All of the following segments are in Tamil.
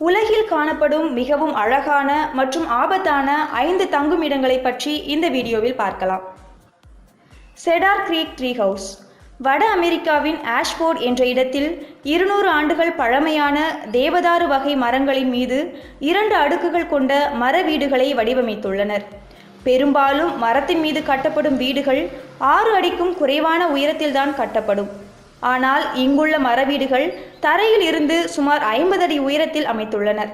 உலகில் காணப்படும் மிகவும் அழகான மற்றும் ஆபத்தான ஐந்து தங்குமிடங்களை பற்றி இந்த வீடியோவில் பார்க்கலாம். செடார் கிரீக் ட்ரீ ஹவுஸ் வட அமெரிக்காவின் ஆஷ்போர்ட் என்ற இடத்தில் இருநூறு ஆண்டுகள் பழமையான தேவதாரு வகை மரங்களின் மீது இரண்டு அடுக்குகள் கொண்ட மர வீடுகளை வடிவமைத்துள்ளனர். பெரும்பாலும் மரத்தின் மீது கட்டப்படும் வீடுகள் ஆறு அடிக்கும் குறைவான உயரத்தில்தான் கட்டப்படும். ஆனால் இங்குள்ள மர வீடுகள் தரையில் இருந்து சுமார் ஐம்பது அடி உயரத்தில் அமைத்துள்ளனர்.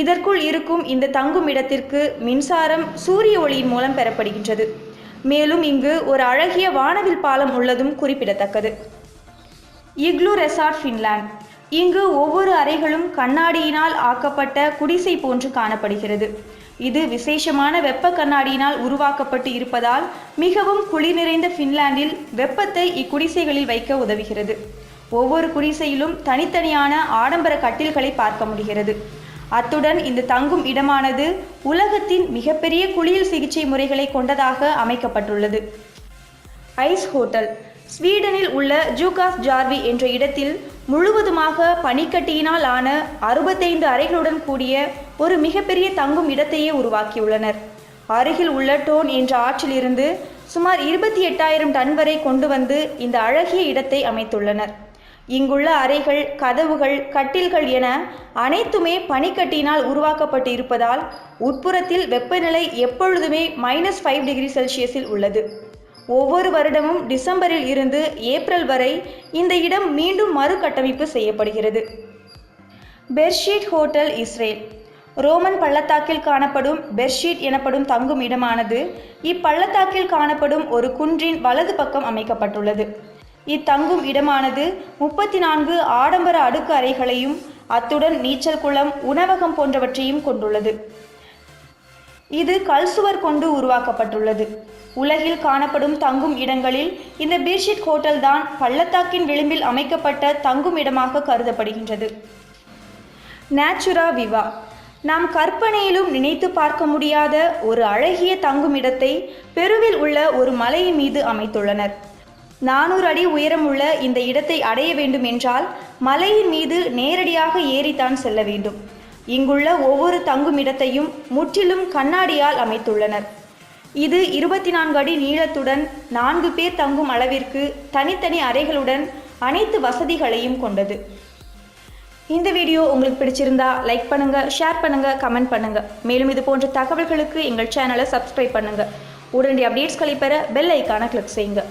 இதற்குள் இருக்கும் இந்த தங்கும் இடத்திற்கு மின்சாரம் சூரிய ஒளியின் மூலம் பெறப்படுகின்றது. மேலும் இங்கு ஒரு அழகிய வானவில் பாலம் உள்ளதும் குறிப்பிடத்தக்கது. Igloo resort Finland. இங்கு ஒவ்வொரு அறைகளும் கண்ணாடியினால் ஆக்கப்பட்ட குடிசை போன்று காணப்படுகிறது. இது விசேஷமான வெப்ப கண்ணாடியினால் உருவாக்கப்பட்டு இருப்பதால் மிகவும் குளிர் நிறைந்த ஃபின்லாந்தில் வெப்பத்தை இக்குடிசைகளில் வைக்க உதவுகிறது. ஒவ்வொரு குடிசையிலும் தனித்தனியான ஆடம்பர கட்டில்களை பார்க்க முடிகிறது. அத்துடன் இந்த தங்கும் இடமானது உலகத்தின் மிகப்பெரிய குளியல் சிகிச்சை முறைகளை கொண்டதாக அமைக்கப்பட்டுள்ளது. ஐஸ் ஹோட்டல் ஸ்வீடனில் உள்ள ஜூகாஸ் ஜார்வி என்ற இடத்தில் முழுவதுமாக பனிக்கட்டியினால் ஆன அறுபத்தைந்து அறைகளுடன் கூடிய ஒரு மிகப்பெரிய தங்கும் இடத்தையே உருவாக்கியுள்ளனர். அருகில் உள்ள டோன் என்ற ஆற்றிலிருந்து சுமார் இருபத்தி எட்டாயிரம் டன் வரை கொண்டு வந்து இந்த அழகிய இடத்தை அமைத்துள்ளனர். இங்குள்ள அறைகள் கதவுகள் கட்டில்கள் என அனைத்துமே பனிக்கட்டியினால் உருவாக்கப்பட்டு இருப்பதால் உட்புறத்தில் வெப்பநிலை எப்பொழுதுமே மைனஸ் ஃபைவ் டிகிரி செல்சியஸில் உள்ளது. ஒவ்வொரு வருடமும் டிசம்பரில் இருந்து ஏப்ரல் வரை இந்த இடம் மீண்டும் மறுகட்டமைப்பு செய்யப்படுகிறது. பெர்ஷீட் ஹோட்டல் இஸ்ரேல். ரோமன் பள்ளத்தாக்கில் காணப்படும் பெர்ஷீட் எனப்படும் தங்கும் இடமானது இப்பள்ளத்தாக்கில் காணப்படும் ஒரு குன்றின் வலது பக்கம் அமைக்கப்பட்டுள்ளது. இத்தங்கும் இடமானது முப்பத்தி நான்கு ஆடம்பர அடுக்கு அறைகளையும் அத்துடன் நீச்சல் குளம் உணவகம் போன்றவற்றையும் கொண்டுள்ளது. இது கல்சுவர் கொண்டு உருவாக்கப்பட்டுள்ளது. உலகில் காணப்படும் தங்கும் இடங்களில் இந்த பீர்ஷிட் ஹோட்டல் தான் பள்ளத்தாக்கின் விளிம்பில் அமைக்கப்பட்ட தங்கும் இடமாக கருதப்படுகின்றது. நேச்சுரா விவா நாம் கற்பனையிலும் நினைத்து பார்க்க முடியாத ஒரு அழகிய தங்கும் இடத்தை பெருவில் உள்ள ஒரு மலையின் மீது அமைத்துள்ளனர். நானூறு அடி உயரமுள்ள இந்த இடத்தை அடைய வேண்டும் என்றால் மலையின் மீது நேரடியாக ஏறித்தான் செல்ல வேண்டும். இங்குள்ள ஒவ்வொரு தங்கும் இடத்தையும் முற்றிலும் கண்ணாடியால் அமைத்துள்ளனர். இது இருபத்தி நான்கு அடி நீளத்துடன் நான்கு பேர் தங்கும் அளவிற்கு தனித்தனி அறைகளுடன் அனைத்து வசதிகளையும் கொண்டது. இந்த வீடியோ உங்களுக்கு பிடிச்சிருந்தா லைக் பண்ணுங்க ஷேர் பண்ணுங்க கமெண்ட் பண்ணுங்க. மேலும் இது போன்ற தகவல்களுக்கு எங்கள் சேனலை சப்ஸ்கிரைப் பண்ணுங்க. உடனடி அப்டேட்ஸ்களை பெற பெல் ஐக்கான கிளிக் செய்யுங்க.